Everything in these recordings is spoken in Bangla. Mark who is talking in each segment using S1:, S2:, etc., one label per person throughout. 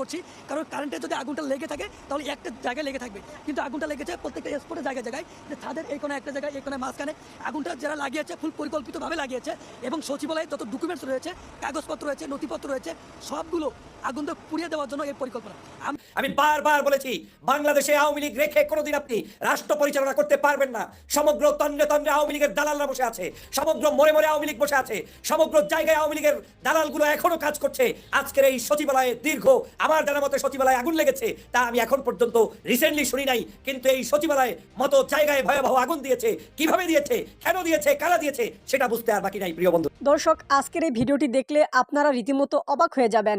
S1: করছি। কারণ কারেন্টে যদি আগুনটা লেগে থাকে, তাহলে একটা জায়গায় লেগে থাকবে। কিন্তু আগুনটা লেগেছে প্রত্যেকটা স্পটে জায়গায় জায়গায়। যে তাদের এই কোনো একটা জায়গায়, এই কোনো মাঝখানে আগুনটা যারা লাগিয়েছে ফুল পরিকল্পিতভাবে লাগিয়েছে, এবং সচিবালয়ে যত ডকুমেন্টস রয়েছে, কাগজপত্র রয়েছে, নথিপত্র রয়েছে, সবগুলো আগুনটা পুড়িয়ে দেওয়ার জন্য এই পরিকল্পনা। আমি
S2: বারবার বলেছি, বাংলাদেশে আওয়ামী লীগ রেখে কোনোদিন আপনি রাষ্ট্র পরিচালনা করতে পারবেন না। সমগ্র তন্দ্রে তন্দ্রে আওয়ামী লীগের দালালরা বসে আছে, সমগ্র মোড়ে মোড়ে আওয়ামী লীগ বসে আছে, সমগ্র জায়গায় আওয়ামী লীগের দালালগুলো এখনও কাজ করছে। আজকের এই সচিবালয়ে দীর্ঘ আমার জানা মতে সচিবালয়ে আগুন লেগেছে, তা আমি এখন পর্যন্ত রিসেন্টলি শুনি নাই। কিন্তু এই সচিবালয়ে মতো জায়গায় ভয়াবহ আগুন দিয়েছে, কীভাবে দিয়েছে, কেন দিয়েছে, কারা দিয়েছে, সেটা বুঝতে আর বাকি নাই, প্রিয় বন্ধু।
S3: দর্শক, আজকের এই ভিডিওটি দেখলে আপনারা রীতিমতো অবাক হয়ে যাবেন।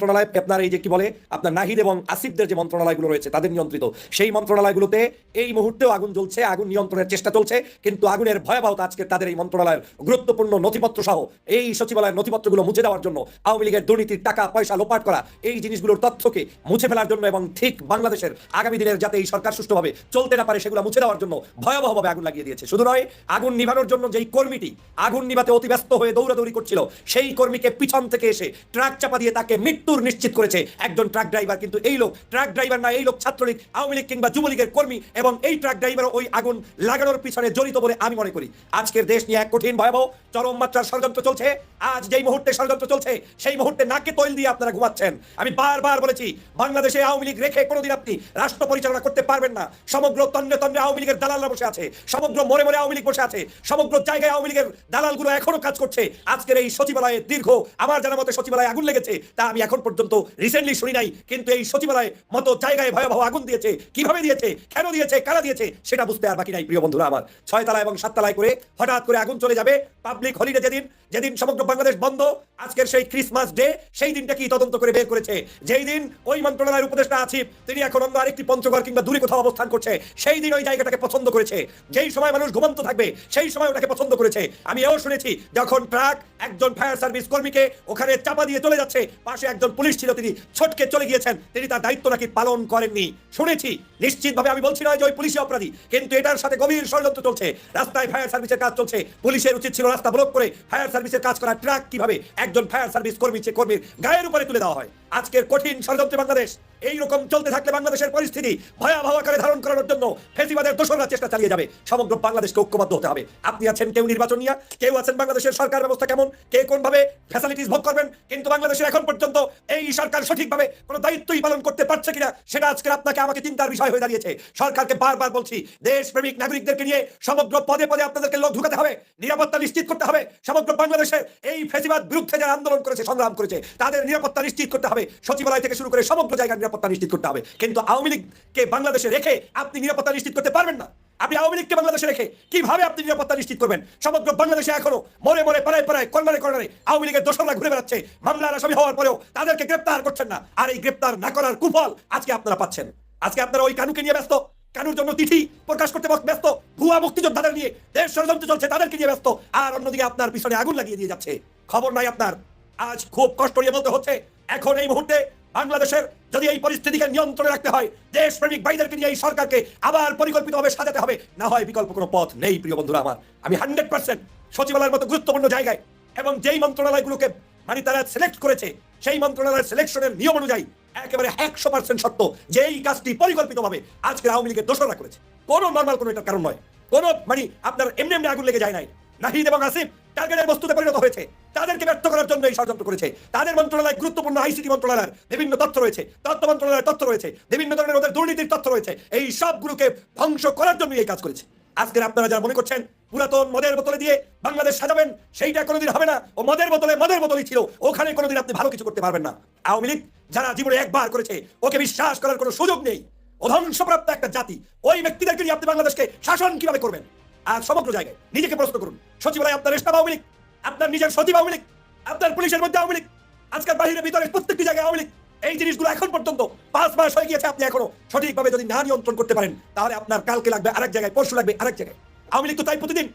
S2: মন্ত্রণালয় আপনার এই যে কি বলে, আপনার নাহিদ এবং আসিফদের যে মন্ত্রণালয়গুলো রয়েছে, তাদের নিয়ন্ত্রিত। সেই মন্ত্রণালয়গুলোতে এই মুহূর্তেও আগুন জ্বলছে, আগুন নিয়ন্ত্রণের চেষ্টা চলছে, কিন্তু আগুনের ভয়াবহতা আজকে তাদের এই মন্ত্রণালয়ের গুরুত্বপূর্ণ নথিপত্র সহ, এই সচিবালয়ের নথিপত্রগুলো মুছে দেওয়ার জন্য আওয়ামী লীগের দুর্নীতির টাকা, পয়সা লোপাট করা, এই জিনিসগুলোর তথ্যকে মুছে ফেলার জন্য এবং ঠিক বাংলাদেশের আগামী দিনের যাতে এই সরকার সুষ্ঠুভাবে চলতে না পারে, সেগুলো মুছে দেওয়ার জন্য ভয়াবহভাবে আগুন লাগিয়ে দিয়েছে। শুধু নয়, আগুন নিভানোর জন্য যেই কর্মীটি আগুন নিভাতে অতি ব্যস্ত হয়ে দৌড়াদৌড়ি করছিল, সেই কর্মীকে পিছন থেকে এসে ট্রাক চাপা দিয়ে তাকে মৃত্যুর নিশ্চিত করেছে একজন ট্রাক ড্রাইভার কিন্তু এই লোক ট্রাক ড্রাইভার না, এই লোক ছাত্রলীগ, আওয়ামী লীগ কিংবা যুবলীগের কর্মী এবং এই ট্রাক ড্রাইভার ওই আগুন লাগানোর পিছনে জড়িত বলে আমি মনে করি। আজকের দেশ নিয়ে এক কঠিন ভয়াবহ চরম মাত্রার ষড়যন্ত্র চলছে। আজ যেই মুহূর্তে ষড়যন্ত্র চলছে, সেই মুহূর্তে নাকে তৈল দিয়ে আপনারা ঘুমাচ্ছেন। আমি বারবার বলেছি, বাংলাদেশে আওয়ামী লীগ রেখে কোনোদিন আপনি রাষ্ট্র পরিচালনা করতে পারবেন না। সমগ্র তন্দ্রে তন্দ্রে আওয়ামী লীগের দালালরা বসে আছে, সমগ্র মোড়ে মোড়ে আওয়ামী লীগ বসে আছে, সমগ্র জায়গায় আওয়ামী লীগের দালালগুলো এখনও কাজ করছে। আজকের এই সচিবালয়ে দীর্ঘ, আমার জানা মতে সচিবালয়ে আগুন লেগেছে, তা আমি এখন পর্যন্ত রিসেন্টলি শুনি নাই, কিন্তু এই সচিবালয়ে মতো জায়গায় ভয়াবহ আগুন দিয়েছে। কীভাবে দিয়েছে? কেন দিয়েছে? কারা দিয়েছে? সেটা বুঝতে আর বাকি নাই, প্রিয় বন্ধুরা আমার। ছয় তলা এবং সাত তলায় করে হঠাৎ করে আগুন চলে যাবে পাবলিক হলিডে যেদিন যেদিন সমগ্র বাংলাদেশ বন্ধ, আজকের সেই ক্রিসমাস ডে সেই দিনটা কি তদন্ত করে বের করেছে? যেই দিন ওই মন্ত্রণালয়ের উপদেষ্টা আছিফ, তিনি এখন অন্য আরেকটি পঞ্চগড় কিংবা দূরে কোথাও অবস্থান করছে, সেই দিন ওই জায়গাটাকে পছন্দ করেছে। যেই সময় মানুষ ঘুমন্ত থাকবে, সেই সময় ওটাকে পছন্দ করেছে। আমি এও শুনেছি, যখন ট্রাক একজন ফায়ার সার্ভিস কর্মীকে ওখানে চাপা দিয়ে চলে যাচ্ছে, পাশে একজন পুলিশ ছিল, তিনি ছটকে চলে গিয়েছেন। তিনি তার দায়িত্ব নাকি পালন করেননি। শুনেছি, নিশ্চিতভাবে আমি বলছি না যে ওই পুলিশ অপরাধী, কিন্তু এটার সাথে গভীর ষড়যন্ত্র চলছে। রাস্তায় ফায়ার সার্ভিসের কাজ চলছে। পুলিশের উচিত ছিল রাস্তা ব্লক করে ফায়ার সার্ভিসের কাজ করা ট্রাক কীভাবে একজন ফায়ার সার্ভিস কর্মী কর্মীর গায়ের উপরে তুলে দেওয়া হয়। আজকের কঠিন ষড়যন্ত্রে বাংলাদেশ। এই রকম চলতে থাকলে বাংলাদেশের পরিস্থিতি ভয়াবহ আকারে ধারণ করানোর জন্য ফেসিবাদের দোসররা চেষ্টা চালিয়ে যাবে। সমগ্র বাংলাদেশকে ঐক্যবদ্ধ হতে হবে। আপনি আছেন, কেউ নির্বাচন নিয়ে, কেউ আছেন বাংলাদেশের সরকার ব্যবস্থা কেমন, কে কোন ভাবে ফ্যাসিলিটিস ভোগ করবেন, কিন্তু বাংলাদেশের এখন পর্যন্ত এই সরকার সঠিকভাবে কোনো দায়িত্বই পালন করতে পারছে কিনা, সেটা আজকে আপনাকে আমাকে চিন্তার বিষয় হয়ে দাঁড়িয়েছে। সরকারকে বারবার বলছি, দেশপ্রেমিক নাগরিকদেরকে নিয়ে সমগ্র পদে পদে আপনাদেরকে লোক ঢুকাতে হবে, নিরাপত্তা নিশ্চিত করতে হবে। সমগ্র বাংলাদেশে এই ফেসিবাদ বিরুদ্ধে যারা আন্দোলন করেছে, সংগ্রাম করেছে, তাদের নিরাপত্তা নিশ্চিত করতে হবে। সচিবালয় থেকে শুরু করে সমগ্র জায়গার নিরাপত্তা নিশ্চিত করতে হবে। কিন্তু আওয়ামী লীগকে বাংলাদেশে রেখে আপনি নিরাপত্তা নিশ্চিত করতে পারবেন না। আপনি আওয়ামী লীগকে বাংলাদেশে রেখে কীভাবে আপনি নিরাপত্তা নিশ্চিত করবেন? সমগ্র বাংলাদেশে এখনও মরে মরে পাড়ায় পাড়ায়, কর্নারে কর্নারে আওয়ামী লীগের দোষরা ঘুরে বেড়াচ্ছে। মামলার আসামি হওয়ার পরেও তাদেরকে গ্রেপ্তার করছেন না। আর এই গ্রেপ্তার না করার কুফল আজকে আপনারা পাচ্ছেন। আজকে আপনারা ওই কানুকে নিয়ে ব্যস্ত। কানুর জন্য চিঠি প্রকাশ করতে ব্যস্ত। ভুয়া মুক্তিযোদ্ধাদের নিয়ে দেশ ষড়যন্ত্র চলছে, তাদেরকে নিয়ে ব্যস্ত। আর অন্যদিকে আপনার পিছনে আগুন লাগিয়ে দিয়ে যাচ্ছে। খবর নাই আপনার। আজ খুব কষ্ট নিয়ে বলতে হচ্ছে। এখন এই মুহূর্তে বাংলাদেশের যদি এই পরিস্থিতিকে নিয়ন্ত্রণে রাখতে হয়, দেশপ্রেমিক ভাইদেরকে নিয়ে এই সরকারকে আবার পরিকল্পিতভাবে সাজাতে হবে, না হয় বিকল্প কোনো পথ নেই, প্রিয় বন্ধুরা আমার। আমি হান্ড্রেড পার্সেন্ট সচিবালয়ের মতো গুরুত্বপূর্ণ জায়গায় এবং যেই মন্ত্রণালয়গুলোকে মানে তারা সিলেক্ট করেছে, সেই মন্ত্রণালয়ের সিলেকশনের নিয়ম অনুযায়ী একেবারে একশো পার্সেন্ট সত্য যে এই কাজটি পরিকল্পিতভাবে আজকে আওয়ামী লীগের দোষরা করেছে। কোনো নর্মাল কোনো এটার কারণ নয়। কোনো মানে আপনার এমনি এমনি আগুন লেগে যায় নাই। নাহিদ এবং আসিফ টার্গেটের বস্তুতে পরিণত হয়েছে। তাদেরকে ব্যর্থ করার জন্য এই ষড়যন্ত্র করেছে। তাদের মন্ত্রণালয় গুরুত্বপূর্ণ আইসিটি মন্ত্রণালয়ের বিভিন্ন তথ্য রয়েছে। তথ্য মন্ত্রণালয়ের তথ্য রয়েছে। বিভিন্ন ধরনের ওদের দুর্নীতির তথ্য রয়েছে। এই সবগুলোকে ধ্বংস করার জন্য এই কাজ করেছে। আজকের আপনারা যারা মনে করছেন, পুরাতন মদের বোতলে দিয়ে বাংলাদেশ সাজাবেন, সেইটা কোনোদিন হবে না। ও মদের বোতলে মদের বোতলই ছিল। ওখানে কোনোদিন আপনি ভালো কিছু করতে পারবেন না। আওয়ামী লীগ যারা জীবনে একবার করেছে, ওকে বিশ্বাস করার কোনো সুযোগ নেই। ও ধ্বংসপ্রাপ্ত একটা জাতি। ওই ব্যক্তিদেরকে নিয়ে আপনি বাংলাদেশকে শাসন কীভাবে করবেন? আর সমগ্র জায়গায় নিজেকে প্রশ্ন করুন। সচিবালয় আপনার স্টাফ আওয়ামী লীগ, আপনার নিজের সচিব আওয়ামী লীগ, আপনার পুলিশের মধ্যে আওয়ামী লীগ, আজকের বাহিরে ভিতরে প্রত্যেকটি জায়গায় আওয়ামী লীগ। এই জিনিসগুলো এখন পর্যন্ত পাঁচ মাস হয়ে গিয়েছে, আপনি এখনও সঠিকভাবে যদি না নিয়ন্ত্রণ করতে পারেন, তাহলে আপনার কালকে লাগবে, আরেক জায়গায়, পরশু লাগবে, আরেক জায়গায়। আওয়ামী লীগ তো তাই প্রতিদিন।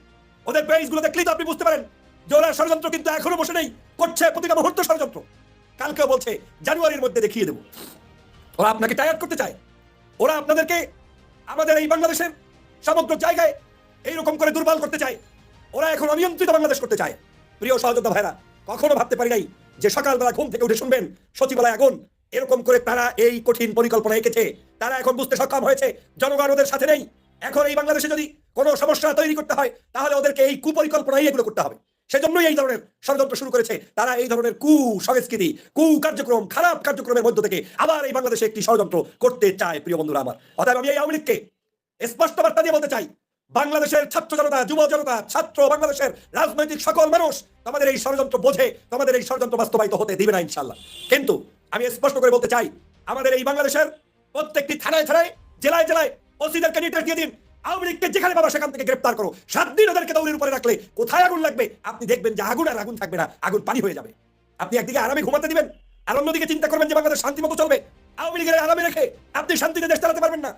S2: ওদের পেজগুলো দেখলেই তো আপনি বুঝতে পারেন যে ওরা ষড়যন্ত্র কিন্তু এখনও বসে নেই, করছে প্রতিটা মুহূর্ত ষড়যন্ত্র। কালকেও বলছে, জানুয়ারির মধ্যে দেখিয়ে দেবো। ওরা আপনাকে টায়ার করতে চায়। ওরা আপনাদেরকে আমাদের এই বাংলাদেশের সমগ্র জায়গায় এইরকম করে দুর্বল করতে চায়। ওরা এখন অনিয়ন্ত্রিত বাংলাদেশ করতে চায়। প্রিয় সহযোদ্ধা ভাইরা, কখনো ভাবতে পারি নাই যে সকালবেলা ঘুম থেকে উঠে শুনবেন, সচিবালয় আগুন। এরকম করে তারা এই কঠিন পরিকল্পনা এঁকেছে। তারা এখন বুঝতে সক্ষম হয়েছে, জনগণ ওদের সাথে নেই। এখন এই বাংলাদেশে যদি কোনো সমস্যা তৈরি করতে হয়, তাহলে ওদেরকে এই কুপরিকল্পনাই এগুলো করতে হবে। সেজন্যই এই ধরনের ষড়যন্ত্র শুরু করেছে। তারা এই ধরনের কু সংস্কৃতি কু কার্যক্রম খারাপ কার্যক্রমের মধ্য থেকে আবার এই বাংলাদেশে একটি ষড়যন্ত্র করতে চায়, প্রিয় বন্ধুরা আমার। অতএব আমি এই আওয়ামী লীগকে স্পষ্ট বার্তা দিয়ে বলতে চাই বাংলাদেশের ছাত্র জনতা, যুব জনতা, ছাত্র বাংলাদেশের রাজনৈতিক সকল মানুষ তোমাদের এই ষড়যন্ত্র বোঝে, তোমাদের এই ষড়যন্ত্র বাস্তবায়িত হতে দিবে না ইনশাল্লাহ কিন্তু আমি স্পষ্ট করে বলতে চাই, আমাদের এই বাংলাদেশের প্রত্যেকটি থানায় থানায়, জেলায় জেলায় ওসিদেরকে নির্দেশ দিয়ে দিন, আওয়ামী লীগকে যেখানে পাবা সেখান থেকে গ্রেপ্তার করো। সাত দিন ওদেরকে দৌড়ের উপরে রাখলে কোথায় আগুন লাগবে? আপনি দেখবেন যে আগুন আর আগুন থাকবে না, আগুন পানি হয়ে যাবে। আপনি একদিকে আরামে ঘুমাতে দিবেন, আর অন্যদিকে চিন্তা করবেন যে বাংলাদেশ শান্তি মতো চলবে। আওয়ামী লীগের আরামে রেখে আপনি শান্তিতে দেশ চালাতে পারবেন না।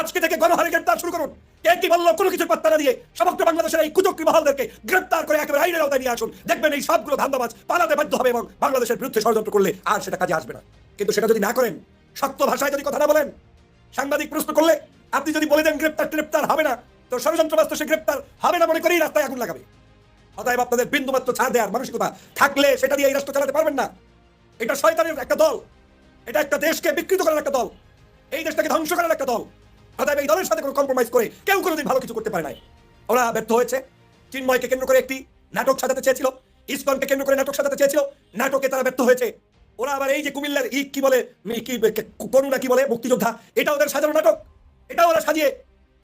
S2: আজকে থেকে গণহারে গ্রেপ্তার শুরু করুন। কে কি বলল, কোনো কিছু পাত্তা না দিয়ে সমগ্র বাংলাদেশের এই কুচক্রি মহলদেরকে গ্রেপ্তার করে একেবারে আইনের আওতায় নিয়ে আসুন। দেখবেন এই সবগুলো ধান্দাবাজ পালাতে বাধ্য হবে এবং বাংলাদেশের বিরুদ্ধে ষড়যন্ত্র করলে আর সেটা কাজে আসবে না। কিন্তু সেটা যদি না করেন, শক্ত ভাষায় যদি কথা না বলেন, সাংবাদিক প্রশ্ন করলে আপনি যদি বলে দেন গ্রেপ্তার গ্রেপ্তার হবে না, তো ষড়যন্ত্রবাস্ত সে গ্রেপ্তার হবে না মনে করেই রাস্তায় আগুন লাগাবে। অতএব আপনাদের বিন্দুমাত্র ছাড় দেওয়ার মানসিকতা থাকলে সেটা দিয়ে এই রাষ্ট্র চালাতে পারবেন না। এটা শয়তানের একটা দল। এটা একটা দেশকে বিকৃত করার একটা দল। এই দেশটাকে ধ্বংস করার একটা দল। অতএব এই দলের সাথে কোনো কম্প্রোমাইজ করে কেউ কোনোদিন ভালো কিছু করতে পারে নাই। ওরা ব্যর্থ হয়েছে। চিন্ময়কে কেন্দ্র করে একটি নাটক সাজাতে চেয়েছিল। ইসকনকে কেন্দ্র করে নাটক সাজাতে চেয়েছিল। নাটকে তারা ব্যর্থ হয়েছে। ওরা আবার এই যে কুমিল্লার ই কি বলে করুণা কি বলে, মুক্তিযোদ্ধা, এটা ওদের সাজানো নাটক। এটা ওরা সাজিয়ে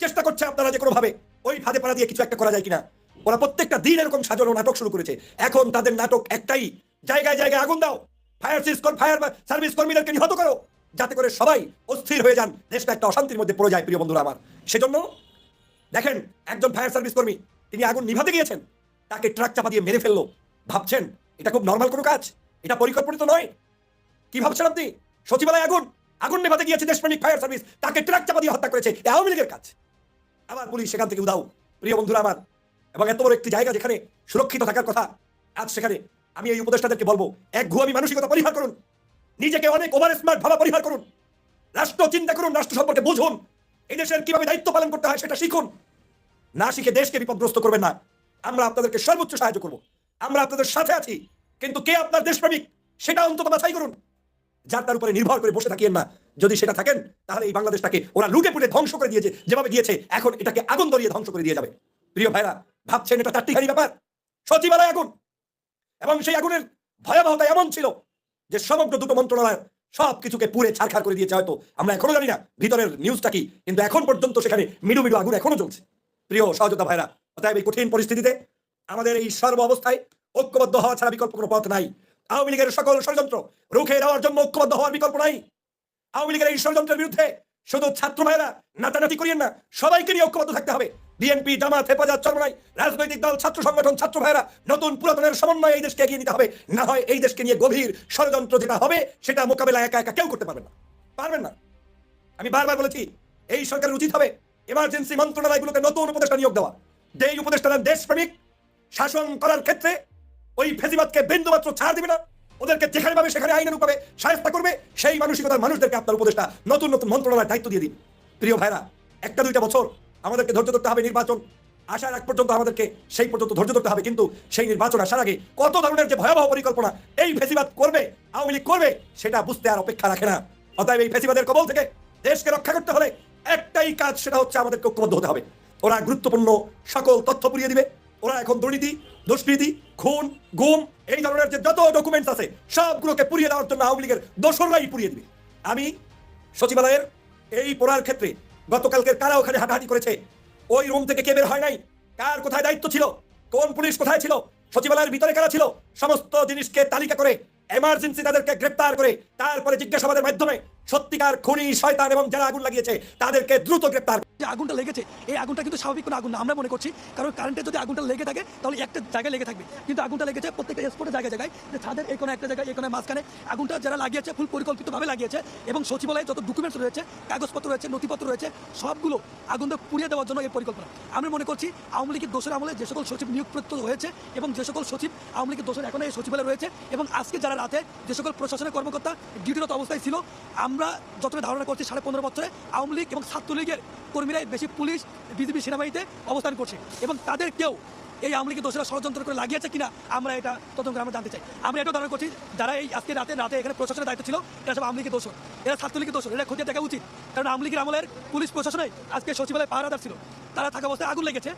S2: চেষ্টা করছে আপনারা যে কোনো ভাবে ওই ফাঁদে পাড়া দিয়ে কিছু একটা করা যায় কিনা। ওরা প্রত্যেকটা দিন এরকম সাজানো নাটক শুরু করেছে। এখন তাদের নাটক একটাই। জায়গায় জায়গায় আগুন দাও। ফায়ার ফায়ার সার্ভিস কর্মীদেরকে নিহত করো। যাতে করে সবাই অস্থির হয়ে যান। দেশটা একটা অশান্তির মধ্যে পড়ে যায়, প্রিয় বন্ধুরা আমার। সেজন্য দেখেন, একজন ফায়ার সার্ভিস কর্মী, তিনি আগুন নিভাতে গিয়েছেন। তাকে ট্রাক চাপা দিয়ে মেরে ফেলল। ভাবছেন, এটা খুব নর্মাল কোনো কাজ? এটা পরিকল্পিত নয়? কি ভাবছেন আপনি? সচিবালয় আগুন? আগুন নেভাতে গিয়েছে দেশপ্রেমিক ফায়ার সার্ভিস। তাকে ট্রাক চাপা দিয়ে হত্যা করেছে। আওয়ামী লীগের কাজ। আবার পুলিশ সেখান থেকে উদাও প্রিয় বন্ধুরা আমার। এবং এত বড় একটি জায়গা যেখানে সুরক্ষিত থাকার কথা, আজ সেখানে আমি এই উপদেষ্টাদেরকে বলব, এক ঘু ঘুয়ামি মানসিকতা পরিহার করুন। নিজেকে অনেক ওভার স্মার্ট ভাবা পরিহার করুন। রাষ্ট্র চিন্তা করুন, রাষ্ট্র সম্পর্কে বুঝুন। এই দেশের কীভাবে দায়িত্ব পালন করতে হয় সেটা শিখুন। না শিখে দেশকে বিপদগ্রস্ত করবেন না। আমরা আপনাদেরকে সর্বোচ্চ সাহায্য করব। আমরা আপনাদের সাথে আছি, কিন্তু কে আপনার দেশপ্রেমিক সেটা অন্তত বাছাই করুন। যার তার উপরে নির্ভর করে বসে থাকিয়েন না। যদি সেটা থাকেন, তাহলে এই বাংলাদেশটাকে ওরা লুটে পুটে ধ্বংস করে দিয়েছে। যেভাবে দিয়েছে এখন এটাকে আগুন ধরিয়ে ধ্বংস করে দিয়ে যাবে। প্রিয় ভাইরা ভাবছেন এটা চারটিখানি ব্যাপার? সচিবালয় আগুন! এবং সেই আগুনের ভয়াবহতা এমন ছিল যে সমগ্র দুটো মন্ত্রণালয় সব কিছুকে পুড়ে ছারখার করে দিয়েছে হয়তো। আমরা এখনও জানি না ভিতরের নিউজটা কি, কিন্তু এখন পর্যন্ত সেখানে মিডু মিডু আগুন এখনও চলছে প্রিয় সহযোদ্ধা ভাইরা অতএব এই কঠিন পরিস্থিতিতে আমাদের এই সর্ব অবস্থায় ঐক্যবদ্ধ হওয়া ছাড়া বিকল্প কোনো পথ নাই। আওয়ামী লীগের সকল ষড়যন্ত্র রুখে দেওয়ার জন্য ঐক্যবদ্ধ হওয়ার বিকল্প নাই। আওয়ামী লীগের এই ষড়যন্ত্রের বিরুদ্ধে শুধু ছাত্র ভাইরা নাতানাতি করিয়েন না, সবাইকে নিয়ে ঐক্যবদ্ধ থাকতে হবে। বিএনপি জামাত, হেফাজত চরমনাই রাজনৈতিক দল, ছাত্র সংগঠন, ছাত্র ভাইরা নতুন পুরাতনের সমন্বয়ে এই দেশকে এগিয়ে নিতে হবে। না হয় এই দেশকে নিয়ে গভীর ষড়যন্ত্র যেটা হবে, সেটা মোকাবেলা একা একা কেউ করতে পারবেন না। পারবেন না। আমি বারবার বলেছি, এই সরকারের উচিত হবে এমার্জেন্সি মন্ত্রণালয়গুলোকে নতুন উপদেষ্টা নিয়োগ দেওয়া। যে এই উপদেষ্টারা দেশপ্রেমিক, শাসন করার ক্ষেত্রে ওই ফেজিবাদকে বিন্দুমাত্র ছাড় দিবে না, ওদেরকে যেখানে পাবে সেখানে আইনের উপরে সাহেস্তা করবে, সেই মানসিকতার মানুষদেরকে আপনার উপদেষ্টা নতুন নতুন মন্ত্রণালয়ের দায়িত্ব দিয়ে দিন। প্রিয় ভাইরা একটা দুইটা বছর আমাদেরকে ধৈর্য ধরতে হবে নির্বাচন। আসার আগ পর্যন্ত আমাদেরকে সেই পর্যন্ত ধৈর্য ধরতে হবে। কিন্তু সেই নির্বাচন আসার আগে কত ধরনের যে ভয়াবহ পরিকল্পনা এই ফেসিবাদ করবে, আওয়ামী লীগ করবে, সেটা বুঝতে আর অপেক্ষা রাখে না। অতএব এই ফেসিবাদের কবল থেকে দেশকে রক্ষা করতে হলে একটাই কাজ, সেটা হচ্ছে আমাদেরকে ঐক্যবদ্ধ হতে হবে। ওরা গুরুত্বপূর্ণ সকল তথ্য পুড়িয়ে দিবে। ওরা এখন দুর্নীতি, দুষ্কৃতি, খুন, গুম, এই ধরনের যে যত ডকুমেন্টস আছে, সবগুলোকে পুড়িয়ে দেওয়ার জন্য আওয়ামী লীগের দোসররাই পুড়িয়ে দিবে। আমি সচিবালয়ের এই পড়ার ক্ষেত্রে গতকালকের কারা ওখানে হাঁটাহাঁটি করেছে? ওই রুম থেকে কে বের হয় নাই? কার কোথায় দায়িত্ব ছিল? কোন পুলিশ কোথায় ছিল? সচিবালয়ের ভিতরে কারা ছিল? সমস্ত জিনিসকে তালিকা করে এমার্জেন্সি তাদেরকে গ্রেপ্তার করে, তারপরে জিজ্ঞাসাবাদের মাধ্যমে সত্যিকার খুনি, শয়তান এবং যারা আগুন লাগিয়েছে, তাদেরকে দ্রুত গ্রেপ্তার
S1: যে আগুনটা লেগেছে, এই আগুনটা কিন্তু স্বাভাবিক কোনো আগুন না। আমরা মনে করছি, কারণ কারেন্টে যদি আগুনটা লেগে থাকে, তাহলে একটা জায়গায় লেগে থাকবে। কিন্তু আগুনটা লেগেছে প্রত্যেকটা স্পটে জায়গায় জায়গায়। যে ছাদের এই কোনো একটা জায়গায়, এই কোনো মাঝখানে আগুনটা যারা লাগিয়েছে ফুল পরিকল্পিতভাবে লাগিয়েছে, এবং সচিবালয়ে যত ডকুমেন্টস রয়েছে, কাগজপত্র রয়েছে, নথিপত্র রয়েছে, সবগুলো আগুনটা পুড়িয়ে দেওয়ার জন্য এই পরিকল্পনা। আমরা মনে করছি, আওয়ামী লীগের দোষের আমলে যে সকল সচিব নিয়োগপ্রাপ্ত হয়েছে, এবং যে সকল সচিব আওয়ামী লীগের দোষের এখন এই সচিবালয়ে রয়েছে, এবং আজকে যারা রাতে যে সকল প্রশাসনের কর্মকর্তা ডিউটিরত অবস্থায় ছিল, আমরা যতটা ধারণা করছি, সাড়ে পনেরো বছরে আওয়ামী লীগ এবং ছাত্রলীগের কর্মীরাই বেশি পুলিশ বিজেপি সেনাবাহিনীতে অবস্থান করছে এবং তাদের কেউ এই আওয়ামী লীগের দোষরা ষড়যন্ত্র করে লাগিয়েছে কিনা আমরা এটা তদন্ত আমরা জানতে চাই। আমরা এটাও ধারণা করছি, যারা এই আজকে রাতে রাতে এখানে প্রশাসনের দায়িত্ব ছিল, এরা সব আওয়ামী দোষর এরা ছাত্রলীগের দোষর এটা খতিয়ে দেখা উচিত। কারণ আওয়ামী আমলের পুলিশ প্রশাসনে আজকে সচিবালয় পাহারাদার ছিল। তারা থাকা অবস্থায় আগুন লেগেছে।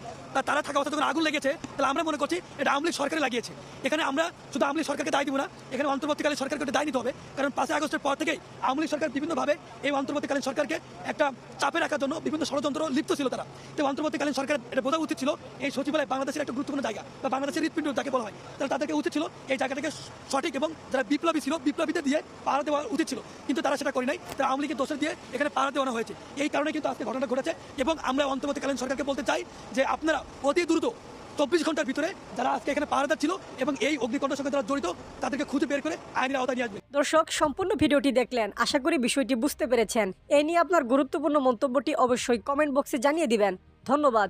S1: তারা থাকা অবস্থায় যখন আগুন লেগেছে, তাহলে আমরা মনে করছি এটা আওয়ামী সরকারে লাগিয়েছে। এখানে আমরা শুধু আওয়ামী সরকারকে দায় দিব না, এখানে অন্তর্বর্তীকালীন সরকারকে দায় নিতে হবে। কারণ পাঁচই আগস্টের পর থেকেই আওয়ামী সরকার বিভিন্নভাবে এই অন্তর্বর্তীকালীন সরকারকে একটা চাপে রাখার জন্য বিভিন্ন ষড়যন্ত্র লিপ্ত ছিল তারা। তো অন্তর্বর্তীকালীন সরকার এটা বোঝা উচিত ছিল, এই সচিবালয় বাংলাদেশের একটা গুরুত্বপূর্ণ জায়গা। বা বাংলাদেশের হৃৎপিণ্ড যাকে বলা হয়। তাহলে তাদেরকে উচিত ছিল এই জায়গাটাকে সঠিক এবং যারা বিপ্লবী ছিল, বিপ্লবীদের দিয়ে পাহারা দেওয়া উচিত ছিল। কিন্তু তারা সেটা করে নাই। তারা আওয়ামী লীগের দোষের দিয়ে এখানে পাহারা দেওয়ানো হয়েছে। এই কারণে কিন্তু আজকে ঘটনা ঘটেছে এবং আমরা অন্তর্বর্তীকালীন সরকারকে বলতে চাই যে আপনারা অতি দ্রুত চব্বিশ ঘণ্টার ভিতরে যারা আজকে এখানে পাহারাদার ছিল এবং এই অগ্নিকাণ্ডের সঙ্গে যারা জড়িত, তাদেরকে খুঁজে বের করে আইনের আওতায় নিয়ে আসবে।
S3: দর্শক, সম্পূর্ণ ভিডিওটি দেখলেন। আশা করি বিষয়টি বুঝতে পেরেছেন। এ নিয়ে আপনার গুরুত্বপূর্ণ মন্তব্যটি অবশ্যই কমেন্ট বক্সে জানিয়ে দিবেন। ধন্যবাদ।